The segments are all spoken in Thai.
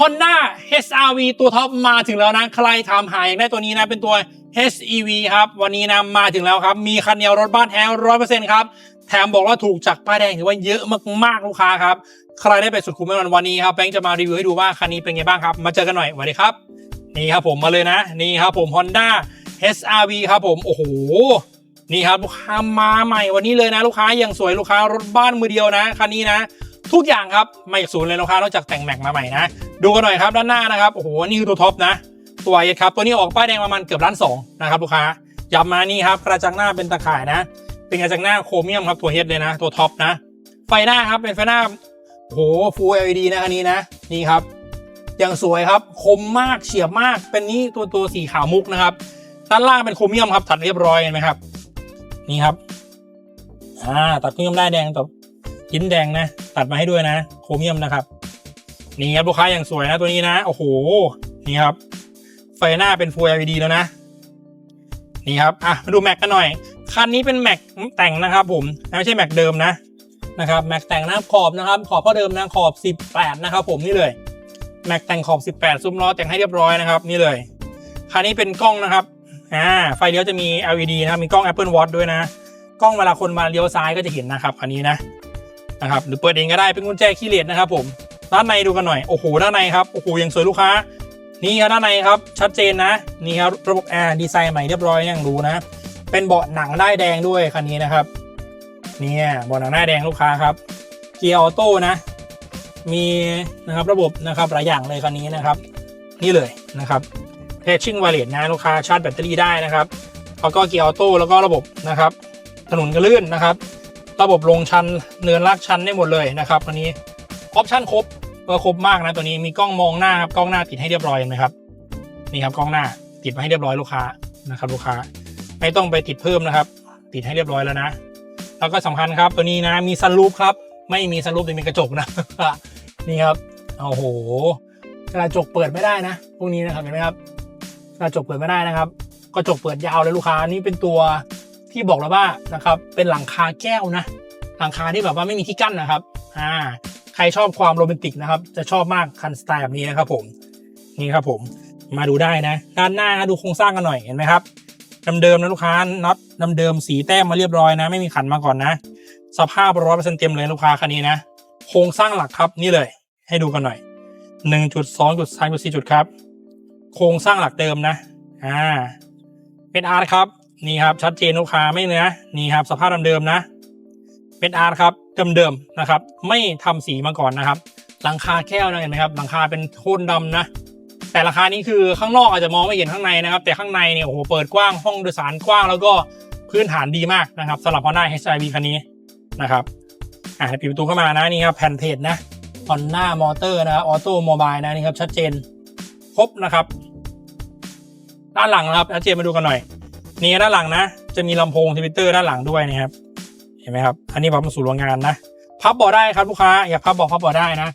Honda HRV ตัวท็อปมาถึงแล้วนะ ใครถามหาอยากได้ตัวนี้นะเป็นตัว HEV ครับ วันนี้นะมาถึงแล้วครับ มีคันเดียวรถบ้านแท้ร้อยเปอร์เซ็นต์ครับ แถมบอกว่าถูกจากป้ายแดงถือว่าเยอะมากๆลูกค้าครับ ใครได้ไปสุดคุ้มแน่นอนวันนี้ครับแบงค์จะมารีวิวให้ดูว่าคันนี้เป็นไงบ้างครับ มาเจอกันหน่อยสวัสดีครับ นี่ครับผมมาเลยนะ นี่ครับผม Honda HRV ครับผมโอ้โหนี่ครับลูกค้ามาใหม่วันนี้เลยนะ ลูกค้ายังสวยลูกค้ารถบ้านมือเดียวนะคันนี้นะ ทุกอย่างครับไม่ศูนย์เลยลูกค้านอกจากแต่งแม็กมาใหม่นะ ดูกันหน่อยครับด้านหน้านะครับโอ้โหนี่คือตัวท็อปนะ ตัวเอครับตัวนี้ออกป้ายแดงประมาณเกือบล้านสองนะครับลูกค้าย้ำมานี่ครับกระจังหน้าเป็นตะข่ายนะ เป็นกระจังหน้าโครเมียมครับตัวเฮดเลยนะ ตัวท็อปนะ ไฟหน้าครับเป็นไฟหน้าโอ้โห Full LED นะคันนี้นะนี่ครับยังสวยครับคมมากเฉียบมากเป็นนี้ตัวตัวสีขาวมุกนะครับด้านล่างเป็นโครเมียมครับตัดเรียบร้อยเห็นไหมครับ นี่ครับอ่าตัดโครเมียมได้แดงตัวชิ้นแดงนะ ตัดมาให้ด้วยนะ โครเมียมนะครับ นี่ครับลูกค้าอย่างสวยนะตัวนี้นะ โอ้โห นี่ครับ ไฟหน้าเป็น Full LED แล้วนะ นี่ครับ อะ มาดูแม็กกันหน่อย คันนี้เป็นแม็กแต่งนะครับ ผม ไม่ใช่แม็กเดิมนะ นะครับ แม็กแต่งหน้าขอบนะครับ ขอบก็เดิมนะ ขอบ 18 นะครับ ผมนี่เลย แม็กแต่งขอบ 18 ซุ้มล้อแต่งให้เรียบร้อยนะครับ นี่เลย คันนี้เป็นกล้องนะครับ อ่า ไฟเลี้ยวจะมี LED นะครับ มีกล้อง Apple Watch ด้วยนะ กล้องเวลาคนมาเลี้ยวซ้ายก็จะเห็นนะครับ คันนี้นะ นะครับ หรือเปิดเองก็ได้ เป็นกุญแจคีย์เลสนะครับ ผม ด้านในดูกันหน่อยโอ้โหด้านในครับโอ้โหยังสวยลูกค้า นี่ครับด้านในครับชัดเจนนะนี่ครับระบบแอร์ดีไซน์ใหม่เรียบร้อยอย่างดูนะ เป็นเบาะหนังได้าแดงด้วยคันนี้นะครับเนี่ยเบาะหนังได้าแดงลูกค้าครับเกียร์ออโต้นะ มีนะครับระบบนะครับหลายอย่างเลยคันนี้นะครับ นี่เลยนะครับเทชชิ่งไวเลสนะลูกค้าชาร์จแบตเตอรี่ได้นะครับแล้วก็เกียร์ออโต้แล้วก็ระบบนะครับถนนกระลื่นนะครับ ระบบลงชันเนินลากชันได้หมดเลยนะครับอันนี้ ออปชั่นครบเออครบมากนะตัวนี้มีกล้องมองหน้าครับกล้องหน้าติดให้เรียบร้อยเห็นไหมครับนี่ครับกล้องหน้าติดมาให้เรียบร้อยลูกค้านะครับ ลูกค้าไม่ต้องไปติดเพิ่มนะครับ ติดให้เรียบร้อยแล้วนะแล้วก็สำคัญครับ ตัวนี้นะมีซันรูฟครับ ไม่มีซันรูฟแต่มีกระจกนะนี่ครับโอ้โหกระจกเปิดไม่ได้นะพวกนี้นะครับเห็นไหมครับกระจกเปิดไม่ได้นะครับกระจกเปิดยาวเลยลูกค้านี่เป็นตัวที่บอกแล้วว่านะครับเป็นหลังคาแก้วนะ หลังคาที่แบบว่าไม่มีที่กั้นนะครับอ่า ใครชอบความโรแมนติกนะครับ จะชอบมากคันสไตล์แบบนี้นะครับผมนี่ครับผมมาดูได้นะ ด้านหน้าดูโครงสร้างกันหน่อยเห็นไหมครับเดิมๆนะลูกค้าน็อตเดิมๆสีแต้มมาเรียบร้อยนะ ไม่มีขันมาก่อนนะ สภาพร้อยเปอร์เซ็นต์เต็มเลยลูกค้าคันนี้นะ โครงสร้างหลักครับนี่เลย ให้ดูกันหน่อยหนึ่งจุดสองจุดสามจุดสี่จุดครับ โครงสร้างหลักเดิมนะอ่าเป็นอาร์ตครับนี่ครับชัดเจนลูกค้าไม่เนื้อนี่ครับ สภาพเดิมๆนะ เป็นอาร์ตครับ เดิมๆนะครับ ไม่ทำสีมาก่อนนะครับ หลังคาแก้วนะเห็นไหมครับหลังคาเป็นโทนดำนะ แต่ราคานี้คือข้างนอกอาจจะมองไม่เห็นข้างในนะครับ แต่ข้างในเนี่ยโอ้โหเปิดกว้างห้องโดยสารกว้างแล้วก็พื้นฐานดีมากนะครับสำหรับ Honda HRV คันนี้นะครับอ่าปิดประตูเข้ามานะนี่ครับแผ่นเพจนะ Honda Motor นะครับออโต้โมบายนะนี่ครับชัดเจนครบนะครับ ด้านหลังนะครับชัดเจนมาดูกันหน่อยนี่ด้านหลังนะ จะมีลำโพงทวิตเตอร์ด้านหลังด้วยนะครับ ห็นไหมครับ อันนี้พับมาสู่โรงงานนะ พับบาะได้ครับลูกค้า อยากพับบาะพับบาะได้นะ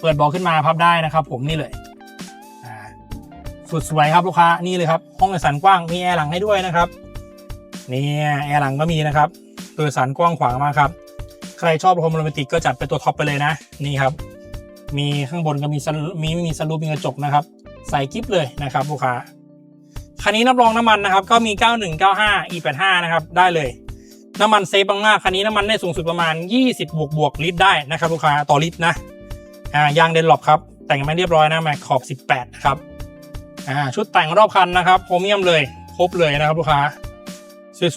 เปิดบาะขึ้นมาพับได้นะครับ ผมนี่เลยสุดสวยครับลูกค้า นี่เลยครับ ห้องโดยสารกว้าง มีแอร์หลังให้ด้วยนะครับ นี่แอร์หลังก็มีนะครับ โดยสารกว้างขวางมากครับ ใครชอบโรแมนติกก็จัดเป็นตัวท็อปไปเลยนะ นี่ครับ มีข้างบนก็มีมีไม่มีซันรูปมีกระจกนะครับ ใส่กิฟเลยนะครับลูกค้าคันนี้นับรองน้ำมันนะครับ ก็มี 9195 E85 นะครับ ได้เลย น้ำมันเซฟมากๆคันนี้น้ำมันได้สูงสุดประมาณ 20 บวกบวกลิตรได้นะครับลูกค้าต่อลิตรนะอ่ายางเดนหลบครับ แต่งมาเรียบร้อยนะแม็กขอบ 18 นะครับอ่าชุดแต่งรอบคันนะครับโครเมียมเลยครบเลยนะครับลูกค้า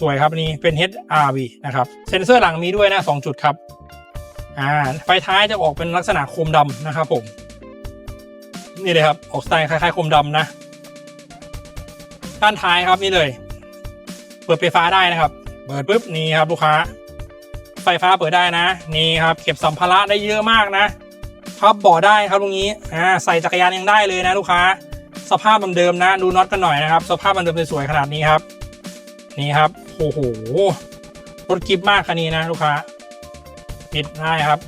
สวยๆครับนนี้เป็น HRV นะครับเซ็นเซอร์หลังมีด้วยนะ 2 จุดครับอ่าไฟท้ายจะออกเป็นลักษณะโคมดำนะครับผมนี่เลยครับออกสไตล์คล้ายๆโคมดำนะด้านท้ายครับนี่เลย เปิดไฟฟ้าได้นะครับ เปิดปุ๊บนี่ครับลูกค้า ไฟฟ้าเปิดได้นะ นี่ครับเก็บสัมภาระได้เยอะมากนะพับบาะได้ครับตรงนี้อ่าใส่จักรยานยังได้เลยนะลูกค้า สภาพเดิมๆนะ ดูน็อตกันหน่อยนะครับ สภาพมันเดิมสวยๆขนาดนี้ครับ นี่ครับโอ้โหรถกิฟมากคันนี้นะลูกค้าปิดได้ครับ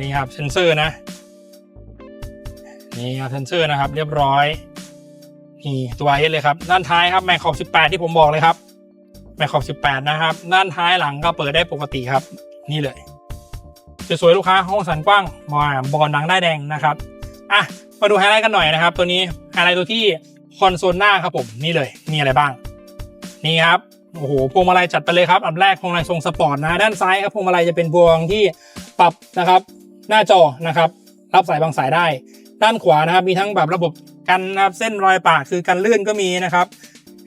นี่ครับเซนเซอร์นะ นี่ครับเซนเซอร์นะครับ เรียบร้อยนี่ตัวเอสเลยครับ ด้านท้ายครับแม็กขอบ18 ที่ผมบอกเลยครับ แม็กขอบ 18 นะครับ ด้านท้ายหลังก็เปิดได้ปกติครับ นี่เลยสวยๆลูกค้าห้องสันกว้างมาบอลดังได้แดงนะครับอะมาดูไฮไลท์กันหน่อยนะครับ ตัวนี้ไฮไลท์ตัวที่คอนโซลหน้าครับผมนี่เลยมีอะไรบ้าง นี่ครับโอ้โหพวงมาลัยจัดไปเลยครับอันแรกพวงมาลัยทรงสปอร์ตนะด้านซ้ายครับพวงมาลัยจะเป็นพวงที่ปรับนะครับ หน้าจอนะครับ รับสายบางสายได้ ด้านขวานะครับ มีทั้งแบบระบบกันนะครับเส้นรอยปากคือกันลื่นก็มีนะครับ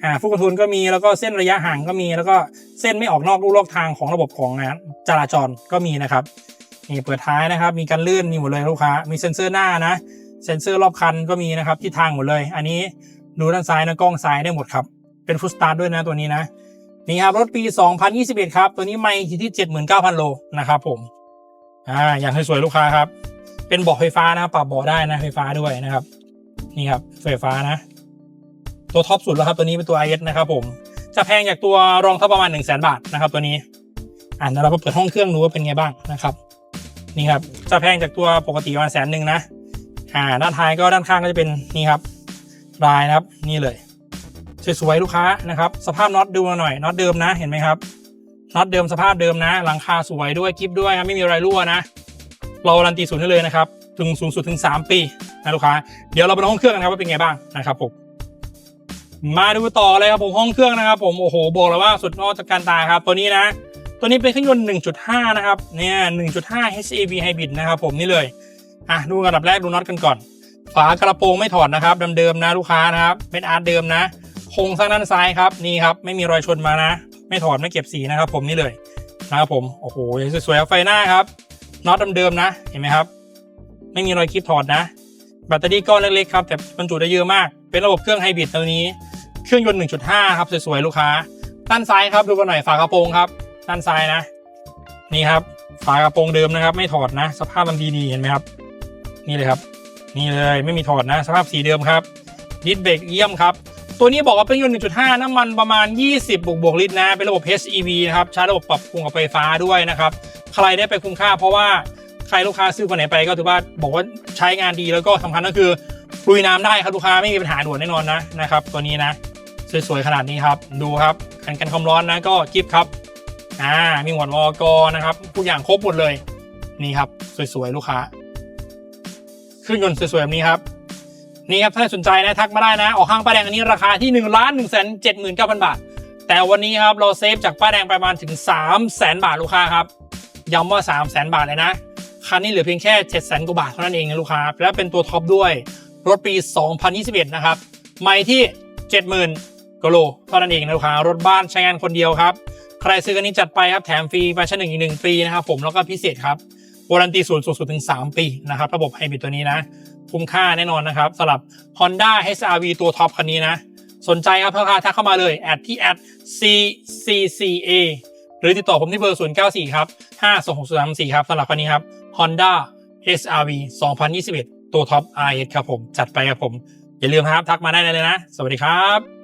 อ่าฟุกกระทุนก็มีแล้วก็เส้นระยะห่างก็มี แล้วก็เส้นไม่ออกนอกลู่นอกทางของระบบของนะจราจรก็มีนะครับนี่เปิดท้ายนะครับ มีกันลื่นมีหมดเลยลูกค้า มีเซ็นเซอร์หน้านะ เซ็นเซอร์รอบคันก็มีนะครับที่ทางหมดเลย อันนี้ดูด้านซ้ายนะกล้องซ้ายได้หมดครับ เป็นฟุตสตาร์ด้วยนะตัวนี้นะนี่ครับรถปี 2021 ครับ ตัวนี้ไม่อยู่ที่ 79,000 โลนะครับผมอ่าอย่างสวยๆลูกค้าครับ เป็นเบาะไฟฟ้านะปรับเบาะได้นะไฟฟ้าด้วยนะครับ นี่ครับไฟฟ้านะ ตัวท็อปสุดแล้วครับตัวนี้เป็นตัว IS นะครับผมจะแพงจากตัวรองเท่าประมาณ 1 0 0 0 0แบาทนะครับตัวนี้อ่าเดี๋ยวเราไปเปิดห้องเครื่องดูว่าเป็นไงบ้างนะครับ นี่ครับจะแพงจากตัวปกติประมาณแสนหนึ่งนะอ่าด้านท้ายก็ด้านข้างก็จะเป็นนี่ครับลายนะครับนี่เลยสวยๆลูกค้านะครับ สภาพน็อตดูมาหน่อยน็อตเดิมนะเห็นไหมครับน็อตเดิมสภาพเดิมนะ หลังคาสวยด้วยกิฟด้วยครับไม่มีรอยรั่วนะ เรารันตีศูนย์ให้เลยนะครับถึงสูงสุดถึง 3 ปีนะลูกค้า เดี๋ยวเราไปดูห้องเครื่องกันครับว่าเป็นไงบ้างนะครับผม มาดูต่อเลยครับผมห้องเครื่องนะครับ ผมโอ้โหบอกเลยว่าสุดนอกจากการตาครับ ตัวนี้นะ ตัวนี้เป็นเครื่องยนต์ 1.5 นะครับเนี่ย 1.5 HEV Hybrid นะครับผมนี่เลยอะดูอันดับแรกดูน็อตกันก่อน ฝากระโปรงไม่ถอดนะครับเดิมๆนะลูกค้านะครับเป็นอาร์ตเดิมนะโครงสร้างด้านซ้ายครับนี่ครับไม่มีรอยชนมานะ ไม่ถอดไม่เก็บสีนะครับ ผมนี่เลยนะครับผมโอ้โหสวยๆไฟหน้าครับน็อตเดิมๆนะเห็นไหมครับ ไม่มีรอยคลิปถอดนะแบตเตอรี่ก้อนเล็กๆครับแต่บรรจุได้เยอะมาก เป็นระบบเครื่องไฮบริดตัวนี้ เครื่องยนต์ 1.5 ครับ สวยๆ ลูกค้า ด้านซ้ายครับดูกันหน่อยฝากระโปรงครับ ด้านซ้ายนะ นี่ครับ ฝากระโปรงเดิมนะครับ ไม่ถอดนะ สภาพมันดีๆเห็นไหมครับ นี่เลยครับ นี่เลยไม่มีถอดนะ สภาพสีเดิมครับดิสเบรกเยี่ยมครับ ตัวนี้บอกว่าเป็นยนต์ 1.5 น้ำมันประมาณ 20 บวกบวกลิตรนะ เป็นระบบ HEV นะครับ ใช้ระบบปรับปรุงกับไฟฟ้าด้วยนะครับ ใครได้ไปคุ้มค่า เพราะว่าใครลูกค้าซื้อคนไหนไปก็ถือว่าบอกว่าใช้งานดีแล้วก็สำคัญก็คือลุยน้ำได้ครับลูกค้าไม่มีปัญหาด่วนแน่นอนนะนะครับ ตัวนี้นะ สวยๆขนาดนี้ครับ ดูครับกันกันความร้อนนะก็กิฟครับอ่ามีหมวดวอกนะครับทุกอย่างครบหมดเลยนี่ครับ สวยๆลูกค้าเครื่องยนต์สวยๆแบบนี้ครับ นี่ครับถ้าสนใจนะทักมาได้นะ ออกห้างป้าแดงอันนี้ราคาที่1นึ่งล้านหนึ่งแสนเจ็ดหมื่นเก้าพันบาท แต่วันนี้ครับเราเซฟจากป้าแดงประมาณถึง3 0 0แสนบาทลูกค้าครับย้ำว่า3 0 0แสนบาทเลยนะคันนี้เหลือเพียงแค่7 0 0แสนกว่าบาทเท่านั้นเองนะลูกค้าและเป็นตัวท็อปด้วยรถปี 2021 นะครับไม่ที่ 70,000 กโลเท่านั้นเองนะลูกค้ารถบ้านใช้งานคนเดียวครับ ใครซื้อกันนี้จัดไปครับแถมฟรีแฟชั่นหนึ่งอีกหนึ่งปีนะครับผมแล้วก็พิเศษครับวารันตีศูนย์สูงสุดถึง 3 ปีนะครับ ระบบไฮบริดตัวนี้นะ คุ้มค่าแน่นอนนะครับสำหรับ Honda HRV ตัวท็อปคันนี้นะ สนใจครับราคาทักเข้ามาเลยแอดที่แอด CCCA หรือติดต่อผมที่เบอร์ 094 ครับ 52634ครับสำหรับคันนี้ครับ Honda HRV 2021 ตัวท็อป RS ครับผม จัดไปครับผม อย่าลืมครับ ทักมาได้เลยนะ สวัสดีครับ